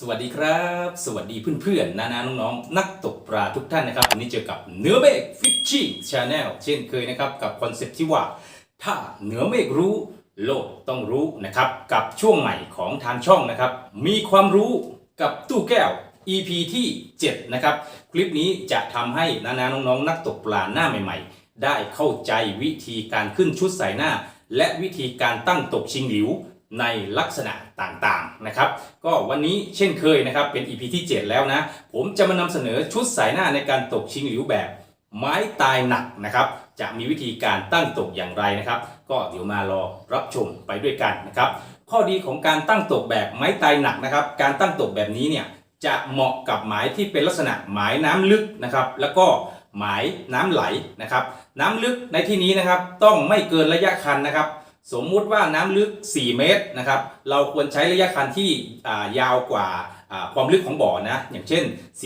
สวัสดีครับ สวัสดีเพื่อนๆนานาน้องๆ นักตกปลาทุกท่านนะครับวันนี้เจอกับเนื้อเมฆฟิชชิ่งชาแนลเช่นเคยนะครับ กับคอนเซ็ปต์ที่ว่า ถ้าเหนือเมฆรู้ โลกต้องรู้นะครับ กับช่วงใหม่ของทางช่องนะครับ มีความรู้กับตู้แก้ว EP ที่ 7 นะครับ คลิปนี้จะทำให้นานาน้องๆ นักตกปลาหน้าใหม่ ๆ ได้เข้าใจวิธีการขึ้นชุดใส่หน้า และวิธีการตั้งตกชิงหลิว ในลักษณะต่างๆนะครับ ก็วันนี้เช่นเคยนะครับเป็น EP ที่ 7 แล้วนะ ผมจะมานำเสนอชุดสายหน้าในการตกชิงหลิวแบบไม้ตายหนักนะครับจะมีวิธีการตั้งตกอย่างไรนะครับ ก็เดี๋ยวมารอรับชมไปด้วยกันนะครับ ข้อดีของการตั้งตกแบบไม้ตายหนักนะครับ การตั้งตกแบบนี้เนี่ยจะเหมาะกับหมายที่เป็นลักษณะหมายน้ำลึกนะครับ แล้วก็หมายน้ำไหลนะครับ น้ำลึกในที่นี้นะครับต้องไม่เกินระยะคันนะครับ สมมุติว่าน้ำลึก 4 เมตรนะครับ เราควรใช้ระยะคันที่ยาวกว่าความลึกของบ่อนะ อย่างเช่น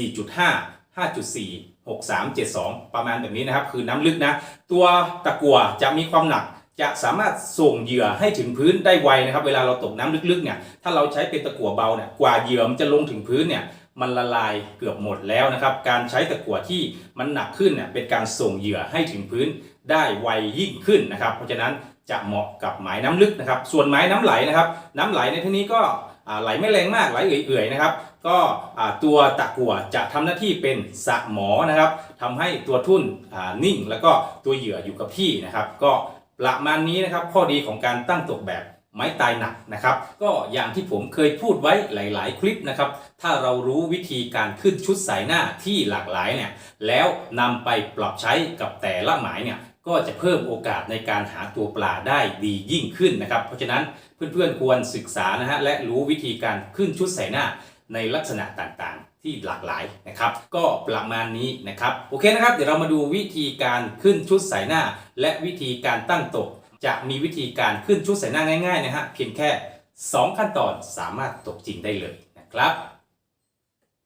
4.5 5.4 6372 ประมาณแบบนี้นะครับ คือน้ำลึกนะ ตัวตะกั่วจะมีความหนักจะสามารถส่งเหยื่อให้ถึงพื้นได้ไวนะครับ เวลาเราตกน้ำลึกๆเนี่ย ถ้าเราใช้เป็นตะกั่วเบาเนี่ย กว่าเหยื่อมันจะลงถึงพื้นเนี่ยมันละลายเกือบหมดแล้วนะครับ การใช้ตะกั่วที่มันหนักขึ้นเนี่ยเป็นการส่งเหยื่อให้ถึงพื้นได้ไวยิ่งขึ้นนะครับ เพราะฉะนั้น จะเหมาะกับหมายน้ำลึกนะครับ ส่วนหมายน้ำไหลนะครับ น้ำไหลในที่นี้ก็ไหลไม่แรงมากไหลเอื่อยๆนะครับ ก็ตัวตะกั่วจะทำหน้าที่เป็นสะหมอนะครับทำให้ตัวทุ่นนิ่ง แล้วก็ตัวเหยื่ออยู่กับที่นะครับ ก็ประมาณนี้นะครับ ข้อดีของการตั้งตกแบบไม้ตายหนักนะครับ ก็อย่างที่ผมเคยพูดไว้หลาย ๆ คลิปนะครับ ถ้าเรารู้วิธีการขึ้นชุดสายหน้าที่หลากหลายเนี่ยแล้วนำไปปรับใช้กับแต่ละหมายเนี่ย ก็จะเพิ่มโอกาสในการหาตัวปลาได้ดียิ่งขึ้นนะครับ เพราะฉะนั้นเพื่อนๆควรศึกษานะฮะและรู้วิธีการขึ้นชุดใสายหน้าในลักษณะต่างๆ ที่หลากหลายนะครับ ก็ประมาณนี้นะครับโอเคนะครับ เดี๋ยวเรามาดูวิธีการขึ้นชุดใสายหน้า และวิธีการตั้งตก จะมีวิธีการขึ้นชุดใสายหน้าง่ายๆนะฮะเพียงแค่ 2 ขั้นตอนสามารถตกจริงได้เลยนะครับ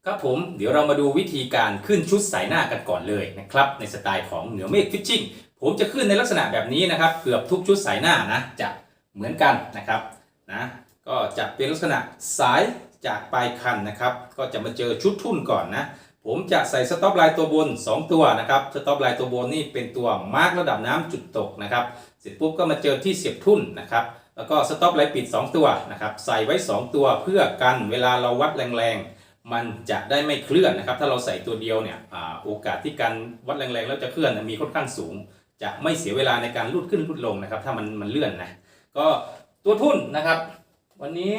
ครับผมเดี๋ยวเรามาดูวิธีการขึ้นชุดสายหน้ากันก่อนเลยนะครับ ในสไตล์ของเหนือเมฆฟิชชิ่ง ผมจะขึ้นในลักษณะแบบนี้นะครับ เกือบทุกชุดสายหน้านะจะเหมือนกันนะครับนะก็จะเป็นลักษณะสายจากปลายคันนะครับ ก็จะมาเจอชุดทุ่นก่อนนะ ผมจะใส่สต็อปไลน์ตัวบน 2 ตัวนะครับสต็อปไลน์ตัวบนนี่เป็นตัวมาร์กระดับน้ำจุดตกนะครับ เสร็จปุ๊บก็มาเจอที่เสียบทุ่นนะครับแล้วก็สต็อปไลน์ปิด 2 ตัวนะครับ ใส่ไว้ 2 ตัวเพื่อกันเวลาเราวัดแรงๆ มันจะได้ไม่เคลื่อนนะครับ ถ้าเราใส่ตัวเดียวเนี่ยอโอกาสที่การวัดแรงๆ แล้วจะเคลื่อนมีค่อนข้างสูง จะไม่เสียเวลาในการลูดขึ้นลูดลงนะครับ ถ้ามันมันเลื่อนนะก็ตัวทุ่นนะครับ วันนี้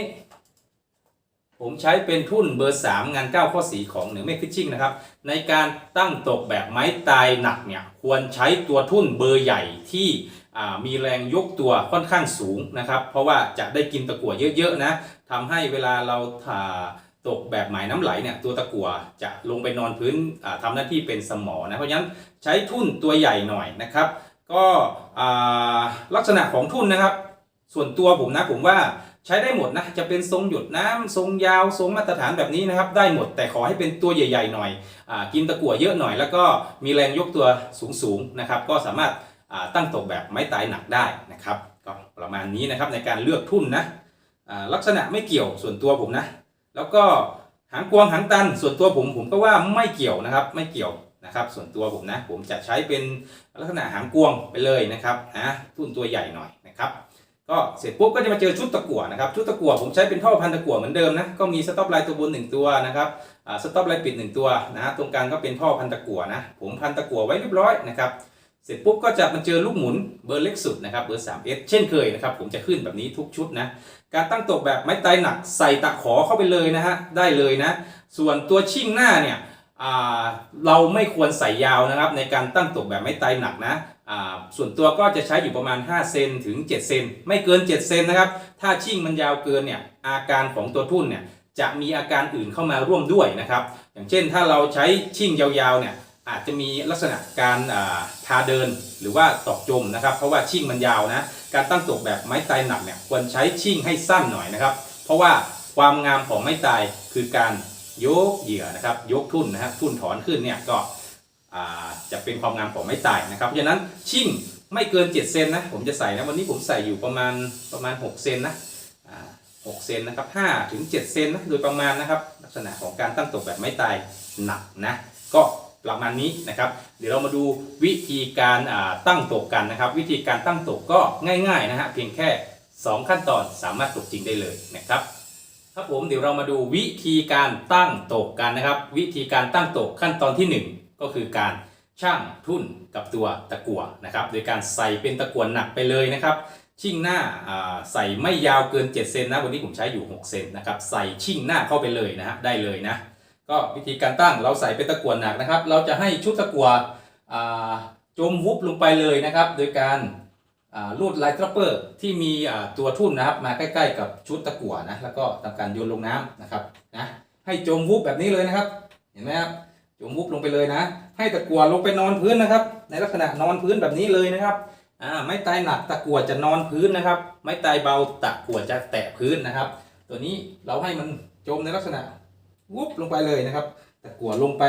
ผมใช้เป็นทุ่นเบอร์ 3 งาน 9 ข้อสีของเหนือเมฆฟิชชิ่งนะครับ ในการตั้งตกแบบไม้ตายหนักเนี่ย ควรใช้ตัวทุ่นเบอร์ใหญ่ที่มีแรงยกตัวค่อนข้างสูงนะครับ เพราะว่าจะได้กินตะกั่วเยอะๆนะทำให้เวลาเราถ่า ตกแบบหมายน้ำไหลเนี่ยตัวตะกั่วจะลงไปนอนพื้นอ่าทำหน้าที่เป็นสมอนะเพราะฉะนั้นใช้ทุ่นตัวใหญ่หน่อยนะครับ ก็ลักษณะของทุ่นนะครับ ส่วนตัวผมนะผมว่าใช้ได้หมดนะจะเป็นทรงหยดน้ำทรงยาวทรงมาตรฐานแบบนี้นะครับ ได้หมดแต่ขอให้เป็นตัวใหญ่ ๆ หน่อยอกินตะกั่วเยอะหน่อย แล้วก็มีแรงยกตัวสูงๆนะครับ ก็สามารถตั้งตกแบบไม้ตายหนักได้นะครับ ก็ประมาณนี้นะครับในการเลือกทุ่นนะลักษณะไม่เกี่ยวส่วนตัวผมนะ แล้วก็หางกวงหางตัน ส่วนตัวผมผมก็ว่าไม่เกี่ยวนะครับ ไม่เกี่ยวนะครับ ส่วนตัวผมนะ ผมจะใช้เป็นลักษณะหางกวงไปเลยนะครับนะทุ่นตัวใหญ่หน่อยนะครับ ก็เสร็จปุ๊บก็จะมาเจอชุดตะกั่วนะครับ ชุดตะกั่วผมใช้เป็นท่อพันตะกั่วเหมือนเดิมนะ ก็มีสต็อปไลน์ตัวบนหนึ่งตัวนะครับอ่าสต็อปไลน์ปิดหนึ่งตัวนะฮะตรงกลางก็เป็นท่อพันตะกั่วนะ ผมพันตะกั่วไว้เรียบร้อยนะครับ เสร็จปุ๊บก็จะมาเจอลูกหมุนเบอร์เล็กสุดนะครับเบอร์ 3S เช่นเคยนะครับผมจะขึ้นแบบนี้ทุกชุดนะการตั้งตกแบบไม้ตายหนักใส่ตะขอเข้าไปเลยนะฮะได้เลยนะ ส่วนตัวชิ่งหน้าเนี่ยเราไม่ควรใส่ยาวนะครับในการตั้งตกแบบไม้ตายหนักนะส่วนตัวก็จะใช้อยู่ประมาณ 5 เซนถึง 7 เซนไม่เกิน 7 เซนนะครับถ้าชิ่งมันยาวเกินเนี่ยอาการของตัวทุ่นเนี่ยจะมีอาการอื่นเข้ามาร่วมด้วยนะครับอย่างเช่นถ้าเราใช้ชิ่งยาวๆเนี่ย อาจจะมีลักษณะการทาเดินหรือว่าตอกจมนะครับ เพราะว่าชิ่งมันยาวนะ การตั้งตกแบบไม้ตายหนักเนี่ยควรใช้ชิ่งให้สั้นหน่อยนะครับ เพราะว่าความงามของไม้ตายคือการยกเหยื่อนะครับยกทุ่นนะครับทุ่นถอนขึ้นเนี่ยก็จะเป็นความงามของไม้ตายนะครับเพราะฉะนั้นชิ่งไม่เกิน 7 เซนนะผมจะใส่นะวันนี้ผมใส่อยู่ประมาณประมาณ 6 เซนนะอ่า6เซนนะครับ5ถึง7เซนนะโดยประมาณนะครับ ลักษณะของการตั้งตกแบบไม้ตายหนักนะก็ ประมาณนี้นะครับ เดี๋ยวเรามาดูวิธีการตั้งตกกันนะครับ วิธีการตั้งตกก็ง่ายๆนะฮะเพียงแค่ 2 ขั้นตอนสามารถตกจริงได้เลยนะครับครับผมเดี๋ยวเรามาดูวิธีการตั้งตกกันนะครับ วิธีการตั้งตกขั้นตอนที่ 1 ก็คือการช่างทุ่นกับตัวตะกั่วนะครับ โดยการใส่เป็นตะกั่วหนักไปเลยนะครับชิ่งหน้าอ่าใส่ไม่ยาวเกิน 7 เซนนะวันนี้ผมใช้อยู่ 6 เซนนะครับใส่ชิ่งหน้าเข้าไปเลยนะฮะได้เลยนะ ก็วิธีการตั้งเราใส่เป็นตะกั่วหนักนะครับ เราจะให้ชุดตะกั่วอ่าจมวุบลงไปเลยนะครับ โดยการลูดไลท์ทรัปเปอร์ที่มีตัวทุ่นนะครับ มาใกล้ๆกับชุดตะกั่วนะแล้วก็ทำการโยนลงน้ำนะครับนะให้จมวุบแบบนี้เลยนะครับ เห็นไหมครับจมวุบลงไปเลยนะ ให้ตะกั่วลงไปนอนพื้นนะครับ ในลักษณะนอนพื้นแบบนี้เลยนะครับอ่าไม้ตายหนักตะกั่วจะนอนพื้นนะครับ ไม้ตายเบาตะกั่วจะแตะพื้นนะครับ ตัวนี้เราให้มันจมในลักษณะ วุบลงไปเลยนะครับ ตะกั่วลงไป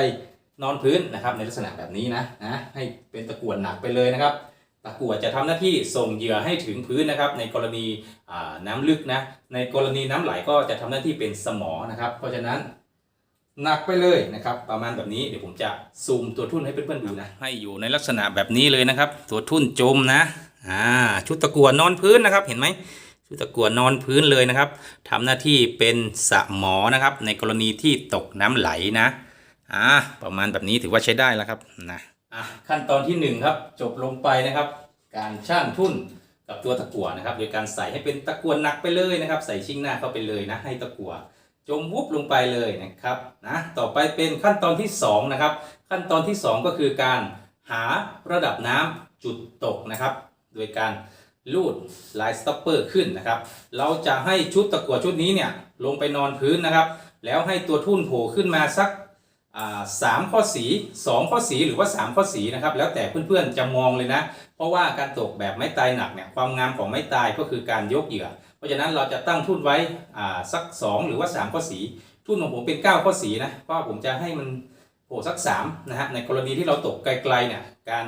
นอนพื้นนะครับ ในลักษณะแบบนี้นะนะ ให้เป็นตะกั่วหนักไปเลยนะครับ ตะกั่วจะทำหน้าที่ส่งเหยื่อให้ถึงพื้นนะครับ ในกรณีน้ำลึกนะ ในกรณีน้ำไหลก็จะทำหน้าที่เป็นสมอนะครับ เพราะฉะนั้นหนักไปเลยนะครับ ประมาณแบบนี้เดี๋ยวผมจะซูมตัวทุ่นให้เพื่อนๆดูนะ ให้อยู่ในลักษณะแบบนี้เลยนะครับ ตัวทุ่นจมนะอ่าชุดตะกั่วนอนพื้นนะครับ เห็นไหม ชุดตะกั่วนอนพื้นเลยนะครับทำหน้าที่เป็นสะหมอนะครับ ในกรณีที่ตกน้ำไหลนะอ่าประมาณแบบนี้ถือว่าใช้ได้แล้วครับนะอะขั้นตอนที่หนึ่งครับ จบลงไปนะครับ การช่างทุ่นกับตัวตะกั่วนะครับ โดยการใส่ให้เป็นตะกั่วหนักไปเลยนะครับ ใส่ชิ่งหน้าเข้าไปเลยนะ ให้ตะกั่วจมวุบลงไปเลยนะครับนะต่อไปเป็นขั้นตอนที่สองนะครับขั้นตอนที่สองก็คือการหาระดับน้ำจุดตกนะครับ โดยการ ลูดไลน์สต็อปเปอร์ขึ้นนะครับ เราจะให้ชุดตะกั่วชุดนี้เนี่ยลงไปนอนพื้นนะครับ แล้วให้ตัวทุ่นโผล่ขึ้นมาสักสามข้อสีสองข้อสีหรือว่า 3 ข้อสีนะครับ แล้วแต่เพื่อนๆจะมองเลยนะ เพราะว่าการตกแบบไม้ตายหนักเนี่ยความงามของไม้ตายก็คือการยกเหยื่อ เพราะฉะนั้นเราจะตั้งทุ่นไว้สัก 2 หรือว่า 3 ข้อสี ทุ่นของผมเป็น 9 ข้อสีนะเพราะผมจะให้มันโผล่สัก3นะฮะในกรณีที่เราตกไกลๆเนี่ยการ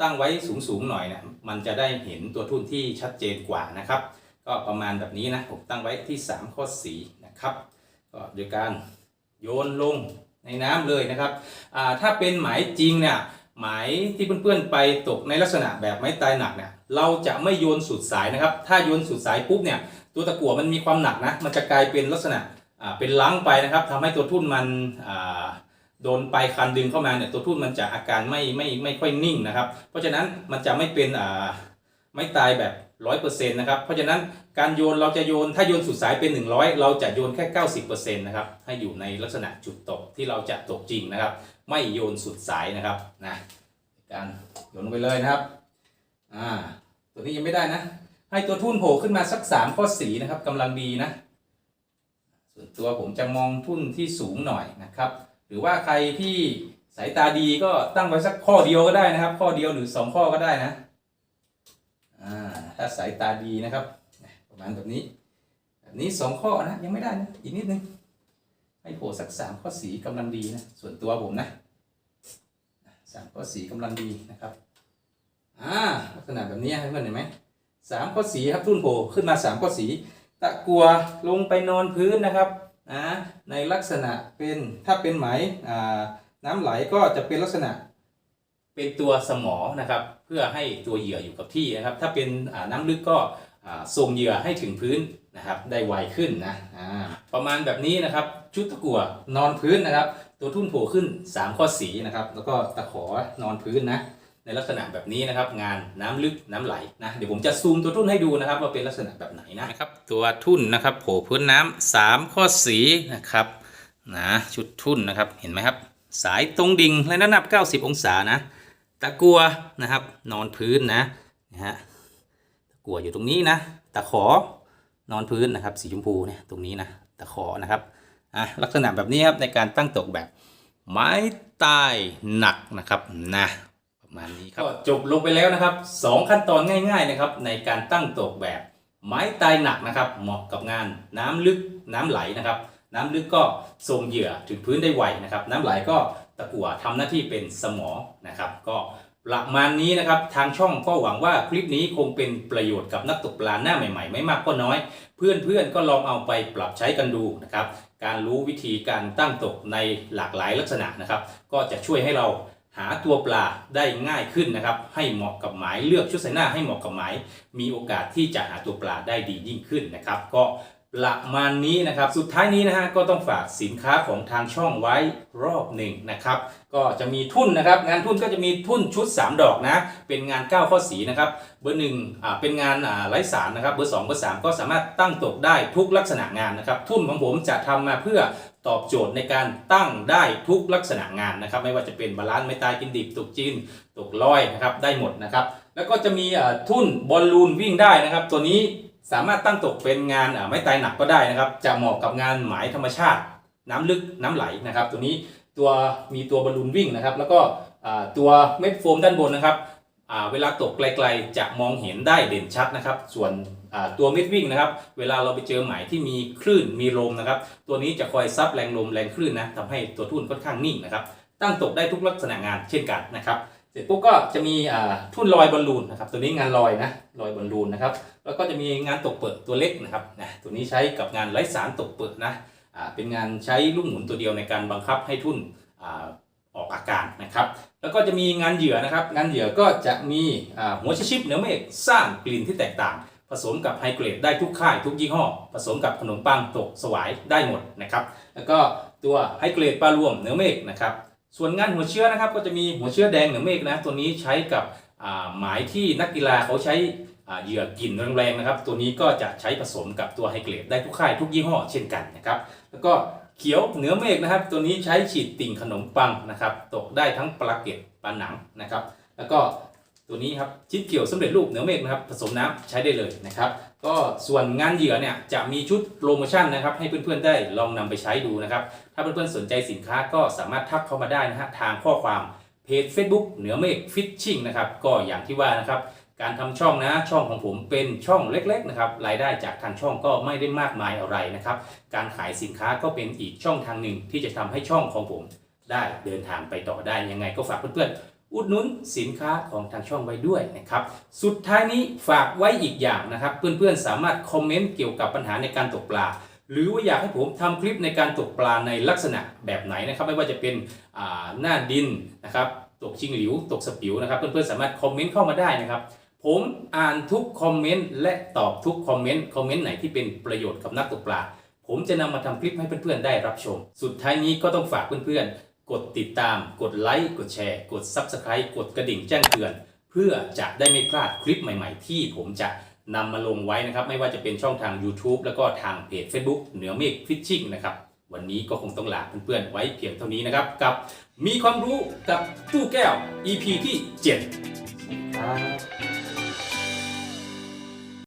ตั้งไว้สูงๆหน่อยนี่ยมันจะได้เห็นตัวทุ่นที่ชัดเจนกว่านะครับ ก็ประมาณแบบนี้นะผมตั้งไว้ที่ 3 ข้อสีนะครับก็โดยการโยนลงในน้ำเลยนะครับถ้าเป็นหมายจริงเนี่ยหมายที่เพื่อนๆไปตกในลักษณะแบบไม้ตายหนักเนี่ยเราจะไม่โยนสุดสายนะครับ ถ้าโยนสุดสายปุ๊บเนี่ยตัวตะกั่วมันมีความหนักนะมันจะกลายเป็นลักษณะเป็นล้างไปนะครับทำให้ตัวทุ่นมันอ โดนปลายคันดึงเข้ามาเนี่ยตัวทุ่นมันจะอาการไม่ไม่ไม่ค่อยนิ่งนะครับ เพราะฉะนั้นมันจะไม่เป็นอ่าไม่ตายแบบร้อยเปอร์เซ็นต์นะครับเพราะฉะนั้นการโยนเราจะโยนถ้าโยนสุดสายเป็น100เราจะโยนแค่90%นะครับให้อยู่ในลักษณะจุดตกที่เราจะตกจริงนะครับ ไม่โยนสุดสายนะครับนะการโยนไปเลยนะครับอ่าตัวนี้ยังไม่ได้นะ ให้ตัวทุ่นโผล่ขึ้นมาสัก3ข้อสีนะครับกำลังดีนะ ส่วนตัวผมจะมองทุ่นที่สูงหน่อยนะครับ หรือว่าใครที่สายตาดีก็ตั้งไว้สักข้อเดียวก็ได้นะครับ ข้อเดียวหรือ2ข้อก็ได้นะอ่าถ้าสายตาดีนะครับ ประมาณแบบนี้แบบนี้2ข้อนะยังไม่ได้นะอีกนิดนึงให้โผล่สัก3ข้อสีกำลังดีนะส่วนตัวผมนะสามข้อสีกำลังดีนะครับอ่าลักษณะแบบนี้ให้เพื่อนเห็นไหมสามข้อสีครับทุ่นโผล่ขึ้นมา3ข้อสี ตะกัวลงไปนอนพื้นนะครับ นะในลักษณะเป็นถ้าเป็นไหมอ่าน้ำไหลก็จะเป็นลักษณะเป็นตัวสมอนะครับเพื่อให้ตัวเหยื่ออยู่กับที่นะครับ ถ้าเป็นอ่าน้ำลึกก็อ่าส่งเหยื่อให้ถึงพื้นนะครับ ได้ไวขึ้นนะอ่าประมาณแบบนี้นะครับ ชุดตะกั่วนอนพื้นนะครับ ตัวทุ่นโผล่ขึ้น 3 ข้อสีนะครับ แล้วก็ตะขอนอนพื้นนะ ในลักษณะแบบนี้นะครับ งานน้ำลึกน้ำไหลนะเดี๋ยวผมจะซูมตัวทุ่นให้ดูนะครับว่าเป็นลักษณะแบบไหนนะครับ ตัวทุ่นนะครับโผล่พื้นน้ำสามข้อสีนะครับนะชุดทุ่นนะครับเห็นไหมครับ สายตรงดิ่งและน้ำหนัก90 องศานะ ตะกัวนะครับ นอนพื้นนะนะฮะตะกัวอยู่ตรงนี้นะ ตะขอนอนพื้นนะครับ สีชมพูเนี่ยตรงนี้นะตะขอนะครับอะลักษณะแบบนี้ครับในการตั้งตกแบบไม้ตายหนักนะครับนะ มาณนี้ครับ ก็จบลงไปแล้วนะครับสองขั้นตอนง่าย ๆนะครับ ในการตั้งตกแบบ ไม้ตายหนักนะครับ เหมาะกับงานน้ำลึกน้ำไหลนะครับ น้ำลึกก็ส่งเหยื่อถึงพื้นได้ไวนะครับ น้ำไหลก็ตะกั่วทำหน้าที่เป็นสมอนะครับ ก็ประมาณนี้นะครับ ทางช่องก็หวังว่าคลิปนี้คงเป็นประโยชน์กับนักตกปลาหน้าใหม่ๆ ไม่มากก็น้อย เพื่อนๆก็ลองเอาไปปรับใช้กันดูนะครับ การรู้วิธีการตั้งตกในหลากหลายลักษณะนะครับ ก็จะช่วยให้เรา หาตัวปลาได้ง่ายขึ้นนะครับ ให้เหมาะกับหมายเลือกชุดไซน่าให้เหมาะกับหมาย มีโอกาสที่จะหาตัวปลาได้ดียิ่งขึ้นนะครับ ก็ประมาณนี้นะครับ สุดท้ายนี้นะฮะก็ต้องฝากสินค้าของทางช่องไว้รอบหนึ่งนะครับ ก็จะมีทุ่นนะครับ งานทุ่นก็จะมีทุ่นชุด 3 ดอกนะ เป็นงาน 9 ข้อสีนะครับ เบอร์หนึ่งอ่าเป็นงานอ่าไร้สารนะครับ เบอร์2เบอร์3ก็สามารถตั้งตกได้ทุกลักษณะงานนะครับ ทุ่นของผมจะทำมาเพื่อ ตอบโจทย์ในการตั้งได้ทุกลักษณะงานนะครับ ไม่ว่าจะเป็นบาลานซ์ไม่ตายกินดิบตกจีนตกลอยนะครับได้หมดนะครับ แล้วก็จะมีอ่าทุ่นบอลลูนวิ่งได้นะครับ ตัวนี้สามารถตั้งตกเป็นงานอ่าไม้ตายหนักก็ได้นะครับ จะเหมาะกับงานหมายธรรมชาติ น้ำลึกน้ำไหลนะครับ ตัวนี้ตัวมีตัวบอลลูนวิ่งนะครับ แล้วก็อ่าตัวเม็ดโฟมด้านบนนะครับอ่าเวลาตกไกลๆจะมองเห็นได้เด่นชัดนะครับ ส่วน ตัวเม็ดวิ่งนะครับ เวลาเราไปเจอหมายที่มีคลื่นมีลมนะครับ ตัวนี้จะคอยซับแรงลมแรงคลื่นนะทำให้ตัวทุ่นค่อนข้างนิ่งนะครับ ตั้งตกได้ทุกลักษณะงานเช่นกันนะครับ เสร็จปุ๊บก็จะมีทุ่นลอยบอลลูนนะครับ ตัวนี้งานลอยนะลอยบอลลูนนะครับ แล้วก็จะมีงานตกเปิดตัวเล็กนะครับนะตัวนี้ใช้กับงานไร้สารตกเปิดนะเป็นงานใช้ลูกหมุนตัวเดียวในการบังคับให้ทุ่นออกอาการนะครับ แล้วก็จะมีงานเหยื่อนะครับ งานเหยื่อก็จะมีหัวชิปเหนือเมฆสร้างกลิ่นที่แตกต่าง ผสมกับไฮเกรดได้ทุกค่ายทุกยี่ห้อ ผสมกับขนมปังตกสวายได้หมดนะครับ แล้วก็ตัวไฮเกรดปลารวมเหนือเมฆนะครับ ส่วนงานหัวเชื้อนะครับก็จะมีหัวเชื้อแดงเหนือเมฆนะ ตัวนี้ใช้กับหมายที่นักกีฬาเขาใช้เหยื่อกลิ่นแรงๆนะครับ ตัวนี้ก็จะใช้ผสมกับตัวไฮเกรดได้ทุกค่ายทุกยี่ห้อเช่นกันนะครับ แล้วก็เขียวเหนือเมฆนะครับ ตัวนี้ใช้ฉีดติ่งขนมปังนะครับ ตกได้ทั้งปลาเก็ดปลาหนังนะครับ แล้วก็ ตัวนี้ครับชิ้นเกี่ยวสำเร็จรูปเหนือเมฆนะครับผสมน้ำใช้ได้เลยนะครับก็ส่วนงานเหยื่อเนี่ยจะมีชุดโปรโมชั่นนะครับให้เพื่อนๆได้ลองนำไปใช้ดูนะครับถ้าเพื่อนๆสนใจสินค้าก็สามารถทักเข้ามาได้นะฮะทางข้อความเพจ Facebook เหนือเมฆฟิชชิ่งนะครับก็อย่างที่ว่านะครับการทำช่องนะช่องของผมเป็นช่องเล็กๆนะครับรายได้จากทางช่องก็ไม่ได้มากมายอะไรนะครับการขายสินค้าก็เป็นอีกช่องทางหนึ่งที่จะทำให้ช่องของผมได้เดินทางไปต่อได้ยังไงก็ฝากเพื่อนๆ อุดหนุนสินค้าของทางช่องไว้ด้วยนะครับสุดท้ายนี้ฝากไว้อีกอย่างนะครับ เพื่อนๆสามารถคอมเมนต์เกี่ยวกับปัญหาในการตกปลา หรือว่าอยากให้ผมทำคลิปในการตกปลาในลักษณะแบบไหนนะครับ ไม่ว่าจะเป็นหน้าดินนะครับตกชิงหลิวตกสปิวนะครับ เพื่อนๆสามารถคอมเมนต์เข้ามาได้นะครับ ผมอ่านทุกคอมเมนต์และตอบทุกคอมเมนต์คอมเมนต์ไหนที่เป็นประโยชน์กับนักตกปลา ผมจะนำมาทำคลิปให้เพื่อนๆได้รับชม สุดท้ายนี้ก็ต้องฝากเพื่อนๆ กดติดตาม กดไลค์ กดแชร์ กด Subscribe กดกระดิ่งแจ้งเตือน เพื่อจะได้ไม่พลาดคลิปใหม่ๆ ที่ผมจะนำมาลงไว้นะครับ ไม่ว่าจะเป็นช่องทาง YouTube แล้วก็ทางเพจ Facebook เหนือเมฆฟิชชิ่งนะครับ วันนี้ก็คงต้องลาเพื่อนๆไว้เพียงเท่านี้นะครับ กับมีความรู้กับตู้แก้ว EP ที่7ครับ